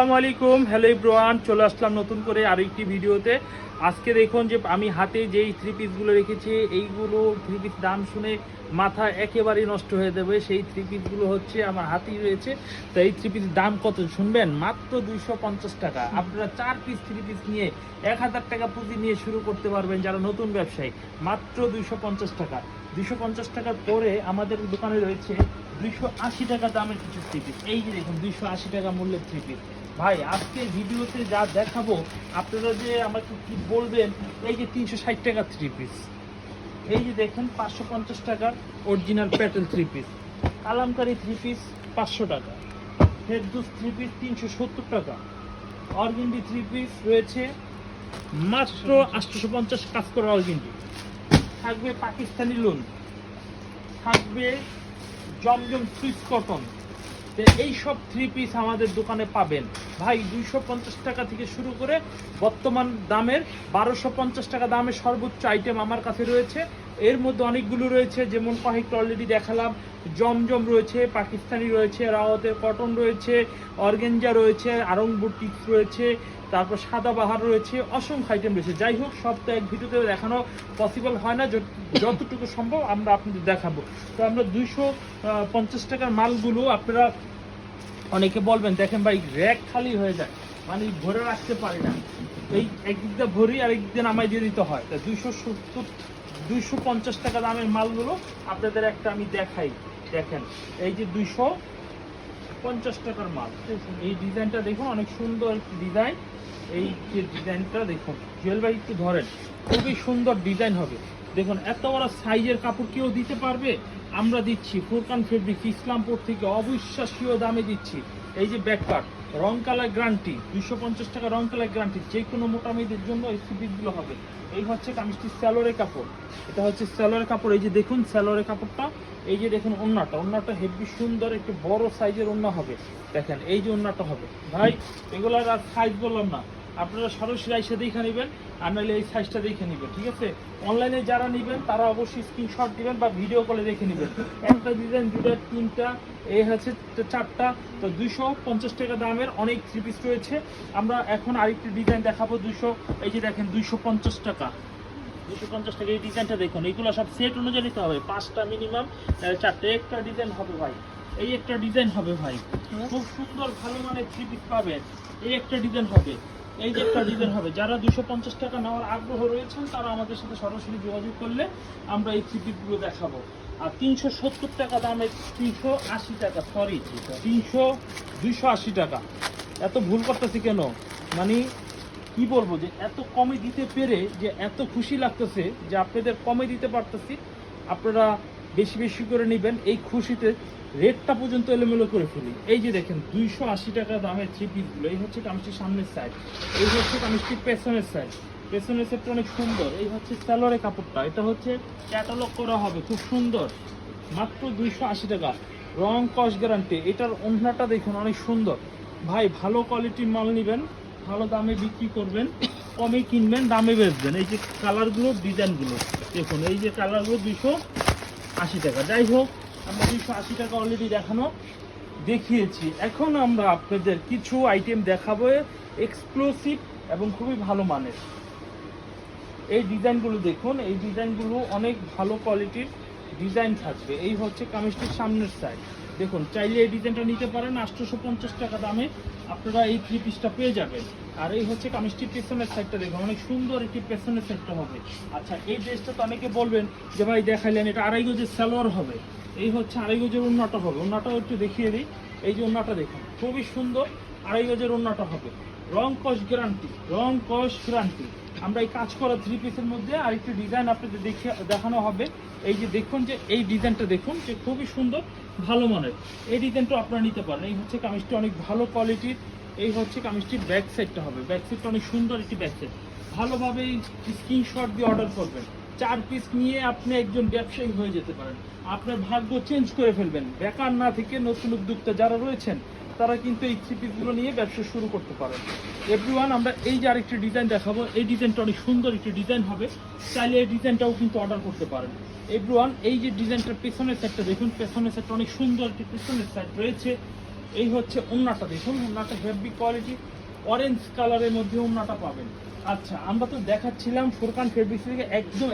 আসসালামু আলাইকুম। হ্যালো ইব্রোয়ান চলে আসলাম নতুন করে আরেকটি ভিডিওতে। আজকে দেখুন যে আমি হাতে যেই থ্রি পিসগুলো রেখেছি, এইগুলো থ্রি পিস দাম শুনে মাথা একেবারেই নষ্ট হয়ে যাবে। সেই থ্রি পিসগুলো হচ্ছে আমার হাতেই রয়েছে। তো এই থ্রি পিস দাম কত শুনবেন? মাত্র দুইশো পঞ্চাশ টাকা। আপনারা চার পিস থ্রি পিস নিয়ে এক হাজার টাকা পুঁজি নিয়ে শুরু করতে পারবেন যারা নতুন ব্যবসায়ী। মাত্র দুইশো পঞ্চাশ টাকা। দুইশো পঞ্চাশ টাকার পরে আমাদের দোকানে রয়েছে দুইশো আশি টাকা দামের কিছু থ্রি পিস এই যে দেখুন, দুইশো আশি টাকা মূল্যের থ্রি পিস ভাই আজকে ভিডিওতে যা দেখাবো, আপনারা যে আমাকে কি বলবেন, এই যে তিনশো ষাট টাকা থ্রি পিস এই যে দেখেন, পাঁচশো পঞ্চাশ টাকার original Patel three piece Kalamkari three piece পাঁচশো টাকা। ফেরদুস থ্রি পিস তিনশো সত্তর টাকা। অর্গেন্ডি থ্রি পিস রয়েছে, মাত্র আটশোশো পঞ্চাশ কাজ করা অর্গেন্ডি থাকবে পাকিস্তানি লোন থাকবে জমজম সুইস কটন। এই সব থ্রি পিস আমাদের দোকানে পাবেন। ভাই, দুইশো পঞ্চাশ টাকা থেকে শুরু করে বর্তমান দামের বারোশো টাকা দামের সর্বোচ্চ আইটেম আমার কাছে রয়েছে। এর মধ্যে অনেকগুলো রয়েছে, যেমন কয়েকটা অলরেডি দেখালাম, জমজম রয়েছে, পাকিস্তানি রয়েছে, রাওয়াতের কটন রয়েছে, অর্গেঞ্জা রয়েছে আরং বুটিক্স রয়েছে, তারপর সাদাবাহার রয়েছে, অসংখ্য আইটেম রয়েছে। যাই হোক, সব তো এক ভিডিওতে দেখানো পসিবল হয় না, যত- যতটুকু সম্ভব আমরা আপনাদের দেখাবো। তো আমরা দুইশো পঞ্চাশ টাকার মালগুলো আপনারা অনেকে বলবেন, দেখেন ভাই র্যাক খালি হয়ে যায়। মানে ভরে রাখতে পারি না। এই একদিক দিয়ে ভরি আর দিয়ে নামাই দিয়ে দিতে হয়। তা দুইশো সত্তর দুইশো পঞ্চাশ টাকা দামের মালগুলো আপনাদের একটা আমি দেখাই। দেখেন, এই যে দুইশো পঞ্চাশ টাকার মাল। এই ডিজাইনটা দেখুন, অনেক সুন্দর ডিজাইন। এই যে ডিজাইনটা দেখুন, জুয়েল ভাই একটু ধরেন, খুবই সুন্দর ডিজাইন হবে। দেখুন, এত বড় সাইজের কাপড় কেউ দিতে পারবে? আমরা দিচ্ছি ফুরকান ফেব্রিক, ইসলামপুর থেকে অবিশ্বাসীয় দামে দিচ্ছি। এই যে ব্যাকপার্ট রং কালার গ্রান্টি দুশো পঞ্চাশ টাকা রং কালার গ্রান্টি যে কোনো মোটা মেয়েদের জন্য এই সিপিসগুলো হবে। এই হচ্ছে কামিজটি স্যালোরের কাপড়। এটা হচ্ছে স্যালোরের কাপড়। এই যে দেখুন স্যালোরের কাপড়টা, এই যে দেখুন ওন্নাটা। ওন্নাটা হেভি সুন্দর, একটু বড় সাইজের ওন্না হবে। দেখেন, এই যে ওন্নাটা হবে। ভাই, এগুলার আর সাইজ বললাম না। আপনারা সরাসরি এসে দেখে নেবেন আর নাহলে এই সাইজটা দেখে নেবেন ঠিক আছে? অনলাইনে যারা নেবেন তারা অবশ্যই স্ক্রিনশট দিবেন বা ভিডিও কলে দেখে নেবেন। একটা ডিজাইন দুটা তিনটা এই হচ্ছে চারটা তো দুইশো পঞ্চাশ টাকা দামের অনেক থ্রি পিস রয়েছে। আমরা এখন আরেকটি ডিজাইন দেখাবো দুশো এই যে দেখেন দুইশো পঞ্চাশ টাকা। দুশো পঞ্চাশ টাকা এই ডিজাইনটা দেখুন এইগুলো সব সেট অনুযায়ী নিতে হবে। পাঁচটা মিনিমাম চারটে একটা ডিজাইন হবে ভাই। এই একটা ডিজাইন হবে ভাই। খুব সুন্দর ভালো মানের থ্রি পিস পাবেন। এই একটা ডিজাইন হবে। এই যে ডিজাইন হবে, যারা দুশো পঞ্চাশ টাকা নেওয়ার আগ্রহ রয়েছেন, তারা আমাদের সাথে সরাসরি যোগাযোগ করলে আমরা এই থ্রি পিসগুলো দেখাবো। আর তিনশো সত্তর টাকা দামের তিনশো আশি টাকা সরি তিনশো দুইশো আশি টাকা। এত ভুল করতেছি কেন? মানে কি বলব যে, এত কমে দিতে পেরে যে এত খুশি লাগতেছে যে আপনাদের কমে দিতে পারতেছি। আপনারা বেশি বেশি করে নেবেন, এই খুশিতে রেটটা পর্যন্ত এলোমেলো করে ফেলি। এই যে দেখেন, দুইশো আশি টাকা দামের থ্রি পিসগুলো এই হচ্ছে কামিজটির সামনের সাইড এই হচ্ছে কামিজটির পেছনের সাইড পেছনের সাইডটা অনেক সুন্দর। এই হচ্ছে স্যালোরের কাপড়টা। এটা হচ্ছে ক্যাটালগ করা হবে। খুব সুন্দর। মাত্র দুইশো আশি টাকা। রং কস গ্যারান্টি এটার ওড়নাটা দেখুন, অনেক সুন্দর। ভাই, ভালো কোয়ালিটির মাল নেবেন, ভালো দামে বিক্রি করবেন, কমে কিনবেন, দামে বেচবেন। এই যে কালারগুলো ডিজাইনগুলো দেখুন, এই যে কালারগুলো দুশো আশি টাকা। যাই হোক, আমরা দুইশো আশি টাকা অলরেডি দেখানো দেখিয়েছি। এখন আমরা আপনাদের কিছু আইটেম দেখাবো এক্সক্লুসিভ এবং খুবই ভালো মানের। এই ডিজাইনগুলো দেখুন, এই ডিজাইনগুলো অনেক ভালো কোয়ালিটির ডিজাইন থাকবে। এই হচ্ছে কামিজটির সামনের সাইড দেখুন, চাইলে এই ডিজাইনটা নিতে পারেন, আটশোশো পঞ্চাশ টাকা দামে আপনারা এই থ্রি পিসটা পেয়ে যাবেন। আর এই হচ্ছে কামিজটির পেছনের সাইডটা দেখুন, অনেক সুন্দর একটি পেছনের সাইডটা হবে। আচ্ছা এই ড্রেসটা তো অনেকে বলবেন যে, ভাই, দেখাইলেন, এটা আড়াই গজের সালোয়ার হবে। এই হচ্ছে আড়াই গজের উন্নাটা হবে। উন্নাটাও একটু দেখিয়ে দিই। এই যে উন্নাটা দেখুন, খুবই সুন্দর, আড়াই গজের উন্নাটা হবে। রং কস গ্যারান্টি রং কস গ্যারান্টি আমরা এই কাজ করা থ্রি পিসের মধ্যে আরেকটি ডিজাইন আপনাদের দেখে দেখানো হবে। এই যে দেখুন যে, এই ডিজাইনটা দেখুন যে খুবই সুন্দর, ভালো মানের। এই ডিজাইনটা আপনারা নিতে পারেন। এই হচ্ছে কামিজটি অনেক ভালো কোয়ালিটির এই হচ্ছে কামিজটির ব্যাক সাইডটা হবে। ব্যাক সাইডটা অনেক সুন্দর একটি ব্যাক সাইড ভালোভাবে স্ক্রিনশট দিয়ে অর্ডার করবেন। চার পিস নিয়ে আপনি একজন ব্যবসায়ী হয়ে যেতে পারেন। আপনার ভাগ্য চেঞ্জ করে ফেলবেন। বেকার না থেকে নতুন উদ্যোক্তা যারা রয়েছেন তারা কিন্তু এই থ্রি নিয়ে ব্যবসা শুরু করতে পারেন এভরিওয়ান আমরা এই যে আরেকটি ডিজাইন দেখাবো, এই ডিজাইনটা অনেক সুন্দর একটি ডিজাইন হবে। চাইলে এই ডিজাইনটাও কিন্তু অর্ডার করতে পারেন। এভরিওয়ান এই যে ডিজাইনটার পেছনের সাইডটা দেখুন, পেছনের সাইডটা অনেক সুন্দর একটি পেছনের সাইড রয়েছে। এই হচ্ছে উন্নাটা, দেখুন, উন্নাটা হেভি কোয়ালিটি অরেঞ্জ কালারের মধ্যে উন্নাটা পাবেন। আচ্ছা আমরা তো দেখাচ্ছিলাম ফুরকান ফেব্রিক্স থেকে একদম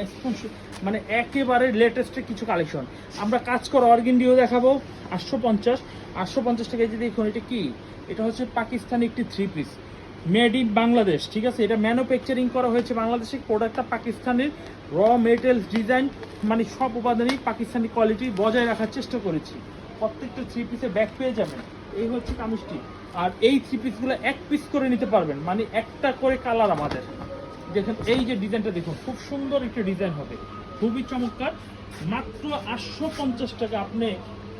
মানে একেবারে লেটেস্টের কিছু কালেকশন আমরা কাজ করা অর্গেন্ডিও দেখাবো, আটশো পঞ্চাশ। আটশো পঞ্চাশ টাকা যদি দেখুন, এটা কি? এটা হচ্ছে পাকিস্তানি একটি three piece made in Bangladesh ঠিক আছে? এটা ম্যানুফ্যাকচারিং করা হয়েছে বাংলাদেশে প্রোডাক্টটা পাকিস্তানের। র মেটেরিয়ালস ডিজাইন মানে সব উপাদানই পাকিস্তানি কোয়ালিটি বজায় রাখার চেষ্টা করেছি। প্রত্যেকটা থ্রি পিসে ব্যাক পেয়ে যাবেন। এই হচ্ছে কামিজটি আর এই থ্রি পিসগুলো এক পিস করে নিতে পারবেন। মানে একটা করে কালার আমাদের। দেখেন, এই যে ডিজাইনটা দেখুন, খুব সুন্দর একটা ডিজাইন হবে। খুবই চমৎকার। মাত্র আটশো পঞ্চাশ টাকা আপনি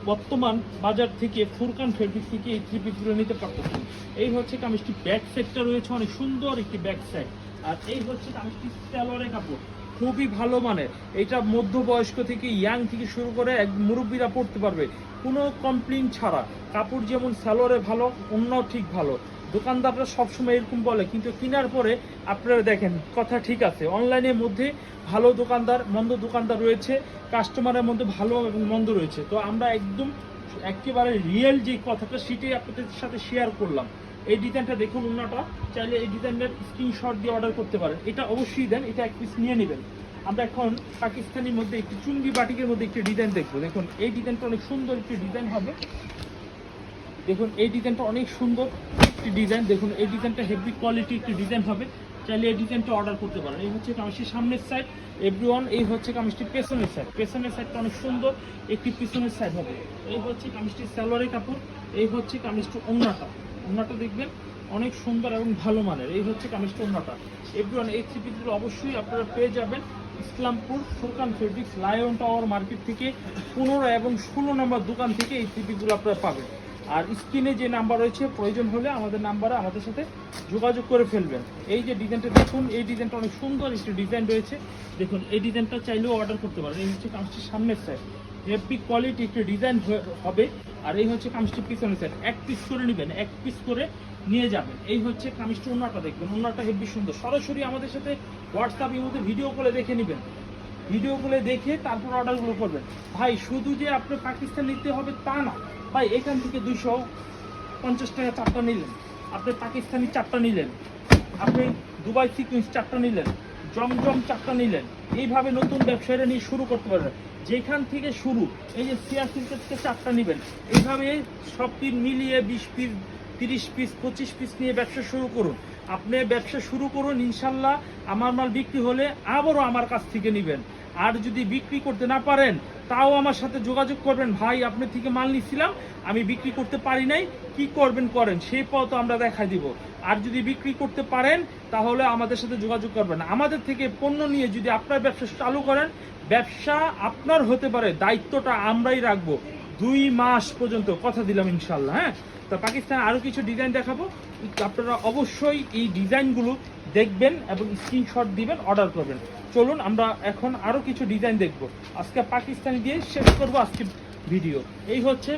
বর্তমান বাজার থেকে ফুরকান ফেব্রিক থেকে এই থ্রি পিসগুলো নিতে পারতেছেন। এই হচ্ছে কামিজটি ব্যাক সাইডটা রয়েছে, অনেক সুন্দর একটি ব্যাক সাইড আর এই হচ্ছে কামিজটি স্যালোয়ারের কাপড়। খুবই ভালো মানের এটা মধ্যবয়স্ক থেকে ইয়াং থেকে শুরু করে এক মুরব্বীরা পড়তে পারবে। কোনো কমপ্লেন ছাড়া। কাপড় যেমন স্যালোয়ারে ভালো অন্য ঠিক ভালো। দোকানদাররা সবসময় এরকম বলে, কিন্তু কেনার পরে আপনারা দেখেন, কথা ঠিক আছে। অনলাইনের মধ্যে ভালো দোকানদার, মন্দ দোকানদার রয়েছে। কাস্টমারের মধ্যে ভালো এবং মন্দ রয়েছে। তো আমরা একদম একেবারে রিয়েল যে কথাটা সেটাই আপনাদের সাথে শেয়ার করলাম। এই ডিজাইনটা দেখুন অন্যটা। চাইলে এই ডিজাইনের স্ক্রিনশট দিয়ে অর্ডার করতে পারেন। এটা অবশ্যই দেন, এটা এক পিস নিয়ে নেবেন। আমরা এখন পাকিস্তানির মধ্যে একটি চুঙ্গি বাটিকের মধ্যে একটি ডিজাইন দেখব। দেখুন, এই ডিজাইনটা অনেক সুন্দর একটি ডিজাইন হবে। দেখুন, এই ডিজাইনটা অনেক সুন্দর একটি ডিজাইন দেখুন, এই ডিজাইনটা হেভি কোয়ালিটি একটি ডিজাইন হবে। চাইলে ডিজাইনটা অর্ডার করতে পারেন। এই হচ্ছে কামিজটির সামনের সাইড এভরি এই হচ্ছে কামিজটির পেছনের সাইড পেছনের সাইডটা অনেক সুন্দর, একটি পিছনের সাইড হবে। এই হচ্ছে কামিজটির স্যালোয়ারের কাপড়, এই হচ্ছে কামিজটির অন্যটা অন্যটা দেখবেন অনেক সুন্দর এবং ভালো মানের। এই হচ্ছে কামিজটির অন্যটা এভরি এই থ্রি অবশ্যই আপনারা পেয়ে যাবেন Islampur Furqan fabrics lion tower market থেকে পনেরো এবং ষোলো নম্বর দোকান থেকে এই থ্রি আপনারা পাবেন। আর স্ক্রিনে যে নাম্বার রয়েছে, প্রয়োজন হলে আমাদের নাম্বারে আমাদের সাথে যোগাযোগ করে ফেলবেন। এই যে ডিজাইনটা দেখুন, এই ডিজাইনটা অনেক সুন্দর একটি ডিজাইন রয়েছে। দেখুন, এই ডিজাইনটা চাইলেও অর্ডার করতে পারেন। এই হচ্ছে কামিজটির সামনের সাইড হেভি কোয়ালিটি একটি ডিজাইন হবে। আর এই হচ্ছে কামিজটির পিছনের সাইড এক পিস করে নেবেন, এক পিস করে নিয়ে যাবেন। এই হচ্ছে কামিজটি ওনাটা দেখবেন। ওনাটা হেভি সুন্দর। সরাসরি আমাদের সাথে হোয়াটসঅ্যাপের মধ্যে ভিডিও করে দেখে নেবেন। ভিডিও করে দেখে তারপর অর্ডারগুলো করবেন। ভাই, শুধু যে আপনার পাকিস্তান নিতে হবে তা না। ভাই, এখান থেকে দুইশো পঞ্চাশ টাকা চারটা নিলেন। আপনি পাকিস্তানি চারটা নিলেন। আপনি দুবাই সিকুয়েন্স চারটা নিলেন। জমজম চারটা নিলেন। এইভাবে নতুন ব্যবসায়ীরা নিয়ে শুরু করতে পারবেন। যেখান থেকে শুরু, এই যে সিল্কের থেকে চারটা নেবেন। এইভাবে সব পিস মিলিয়ে বিশ পিস, তিরিশ পিস, পঁচিশ পিস নিয়ে ব্যবসা শুরু করুন। আপনি ব্যবসা শুরু করুন, ইনশাল্লাহ আমার মাল বিক্রি হলে আবারও আমার কাছ থেকে নেবেন। আর যদি বিক্রি করতে না পারেন, তাও আমার সাথে যোগাযোগ করবেন। ভাই আপনার থেকে মাল নিচ্ছিলাম, আমি বিক্রি করতে পারি নাই। কি করবেন করেন? সেই পথ আমরা দেখাই দিব। আর যদি বিক্রি করতে পারেন, তাহলে আমাদের সাথে যোগাযোগ করবেন। আমাদের থেকে পণ্য নিয়ে যদি আপনার ব্যবসা চালু করেন, ব্যবসা আপনার হতে পারে। দায়িত্বটা আমরাই রাখব। দুই মাস পর্যন্ত। কথা দিলাম ইনশাল্লাহ হ্যাঁ? তো পাকিস্তান আরও কিছু ডিজাইন দেখাবো। আপনারা অবশ্যই এই ডিজাইনগুলো দেখবেন এবং স্ক্রিনশট দিবেন অর্ডার করবেন। চলুন, আমরা এখন আরও কিছু ডিজাইন দেখব। আজকে পাকিস্তানি দিয়ে শেষ করব আজকে ভিডিও এই হচ্ছে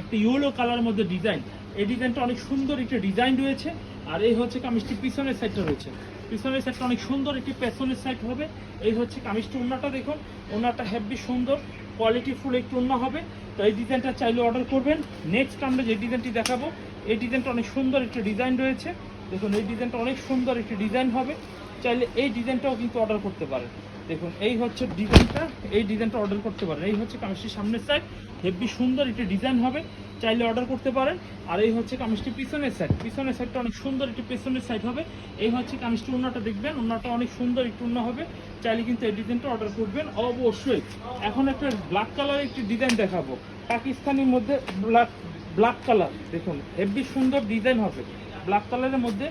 একটা ইয়েলো কালারের মধ্যে ডিজাইন এই ডিজাইনটা অনেক সুন্দর একটি ডিজাইন রয়েছে, আর এই হচ্ছে কামিজটি পিছনের সাইডটা রয়েছে। পিছনের সাইডটা অনেক সুন্দর একটি পেছনের সাইড হবে। এই হচ্ছে কামিজটি ওনাটা দেখুন। ওনাটা হেভি সুন্দর কোয়ালিটি ফুল একটু অন্য হবে। তো এই ডিজাইনটা চাইলে অর্ডার করবেন। নেক্সট আমরা যে ডিজাইনটি দেখাবো, এই ডিজাইনটা অনেক সুন্দর একটি ডিজাইন রয়েছে। দেখুন, এই ডিজাইনটা অনেক সুন্দর একটি ডিজাইন হবে। চাইলে এই ডিজাইনটাও কিন্তু অর্ডার করতে পারেন। দেখুন, এই হচ্ছে ডিজাইনটা, এই ডিজাইনটা অর্ডার করতে পারেন। এই হচ্ছে কামিজটির সামনের সাইড হেভি সুন্দর একটি ডিজাইন হবে। চাইলে অর্ডার করতে পারেন। আর এই হচ্ছে কামিজটি পিছনের সাইড পিছনের সাইডটা অনেক সুন্দর একটি পিছনের সাইড হবে। এই হচ্ছে কামিজটি উন্নাটা দেখবেন, উন্নাটা অনেক সুন্দর একটু উন্না হবে। চাইলে কিন্তু এই ডিজাইনটা অর্ডার করবেন, অবশ্যই। এখন একটা ব্ল্যাক কালারের একটি ডিজাইন দেখাবো। পাকিস্তানির মধ্যে ব্ল্যাক ব্ল্যাক কালার দেখুন, হেভি সুন্দর ডিজাইন হবে। ব্ল্যাক কালারের মধ্যে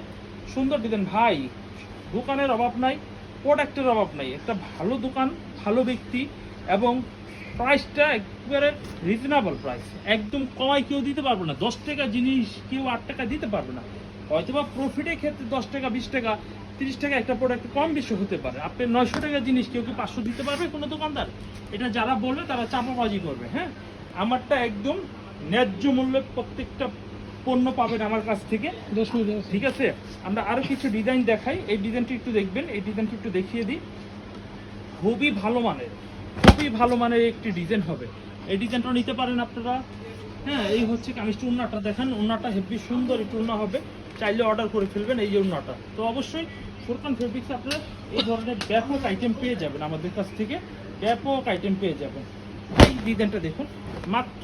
সুন্দর ডিজাইন ভাই, দোকানের অভাব নাই প্রোডাক্টের অভাব নাই। একটা ভালো দোকান, ভালো ব্যক্তি এবং প্রাইসটা একবারে রিজনেবল প্রাইস একদম কমায় কেউ দিতে পারবে না। দশ টাকা জিনিস কেউ আট টাকা দিতে পারবে না। হয়তো বা প্রফিটের ক্ষেত্রে দশ টাকা, বিশ টাকা, তিরিশ টাকা একটা প্রোডাক্ট কম বেশি হতে পারে। আপনি নয়শো টাকা জিনিস কেউ কি পাঁচশো দিতে পারবে কোনো দোকানদার? এটা যারা বলবে তারা চাপাবাজি করবে হ্যাঁ? আমারটা একদম ন্যায্য মূল্যে প্রত্যেকটা পণ্য পাবেন আমার কাছ থেকে। ঠিক আছে? আমরা আরও কিছু ডিজাইন দেখাই। এই ডিজাইনটি একটু দেখবেন। এই ডিজাইনটি একটু দেখিয়ে দিই। খুবই ভালো মানের খুবই ভালো মানের একটি ডিজাইন হবে। এই ডিজাইনটা নিতে পারেন আপনারা। হ্যাঁ এই হচ্ছে কামিজটি উন্নাটা দেখেন উন্নাটা হেভি সুন্দর একটু উন্না হবে। চাইলে অর্ডার করে ফেলবেন এই যে উন্নাটা তো অবশ্যই ফুরকান ফেব্রিক্স আপনারা এই ধরনের ব্যাপক আইটেম পেয়ে যাবেন আমাদের কাছ থেকে। ব্যাপক আইটেম পেয়ে যাবেন। এই ডিজাইনটা দেখুন। মাত্র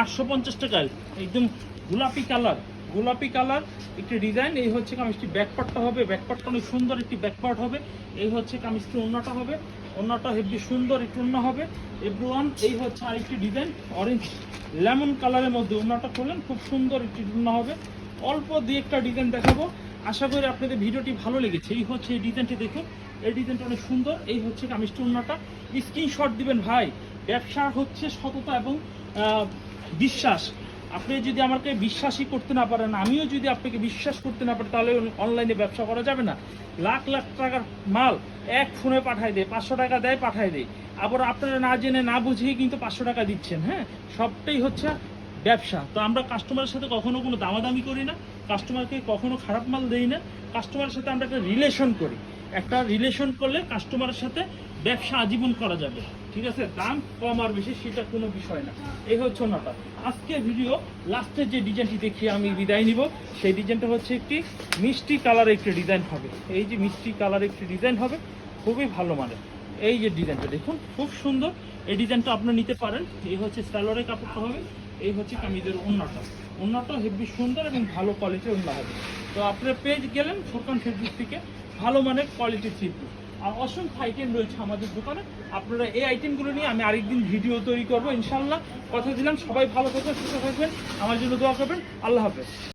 আটশো পঞ্চাশ টাকায় একদম গোলাপি কালার গোলাপি কালার একটি ডিজাইন এই হচ্ছে কামিজটি ব্যাকপার্টটা হবে ব্যাকপার্টটা অনেক সুন্দর একটি ব্যাকপার্ট হবে, এই হচ্ছে কামিজটি অন্যটা হবে অন্যটা হেভি সুন্দর একটু অন্য হবে এভরিওয়ান এই হচ্ছে আরেকটি ডিজাইন অরেঞ্জ লেমন কালারের মধ্যে অন্যটা করলেন, খুব সুন্দর একটি অন্য হবে, অল্প দুই একটা ডিজাইন দেখাবো, আশা করি আপনাদের ভিডিওটি ভালো লেগেছে, এই হচ্ছে এই ডিজাইনটি দেখুন, এই ডিজাইনটা অনেক সুন্দর, এই হচ্ছে কামিজটি অন্যটা স্ক্রিনশট দিবেন ভাই ব্যবসা হচ্ছে সততা এবং বিশ্বাস আপনি যদি আমাকে বিশ্বাসই করতে না পারেন, আমিও যদি আপনাকে বিশ্বাস করতে না পারি, তাহলে অনলাইনে ব্যবসা করা যাবে না। লাখ লাখ টাকার মাল এক ফোনে পাঠায় দেয়, পাঁচশো টাকা দেয়, পাঠায় দেয়। আবার আপনারা না জেনে, না বুঝেই কিন্তু পাঁচশো টাকা দিচ্ছেন হ্যাঁ? সবটাই হচ্ছে ব্যবসা। তো আমরা কাস্টমারের সাথে কখনো কোনো দামাদামি করি না কাস্টমারকে কখনো খারাপ মাল দেই না। কাস্টমারের সাথে আমরা একটা রিলেশন করি। একটা রিলেশন করলে কাস্টমারের সাথে ব্যবসা আজীবন করা যাবে। ঠিক আছে? দাম কম আর বেশি, সেটা কোনো বিষয় না। এই হচ্ছে ওনাটা আজকে ভিডিও লাস্টের যে ডিজাইনটি দেখিয়ে আমি বিদায় নিব। সেই ডিজাইনটা হচ্ছে একটি মিষ্টি কালার একটি ডিজাইন হবে। এই যে মিষ্টি কালার একটি ডিজাইন হবে, খুবই ভালো মানের। এই যে ডিজাইনটা দেখুন, খুব সুন্দর। এই ডিজাইনটা আপনি নিতে পারেন। এই হচ্ছে স্যালোয়ারের কাপড়টা হবে, এই হচ্ছে কামিজের ওন্নাটা। অন্যটা হেভি সুন্দর এবং ভালো কোয়ালিটির অন্য হবে। তো আপনার পেজ গেলেন ফোরকান ফেসবুক থেকে। ভালো মানের কোয়ালিটির থ্রি আর অসংখ্য আইটেম রয়েছে আমাদের দোকানে। আপনারা এই আইটেমগুলো নিয়ে আমি আরেকদিন ভিডিও তৈরি করব ইনশাল্লাহ কথা দিলাম, সবাই ভালো থাকবেন, সুস্থ থাকবেন। আমার জন্য দোয়া করবেন। আল্লাহ হাফেজ।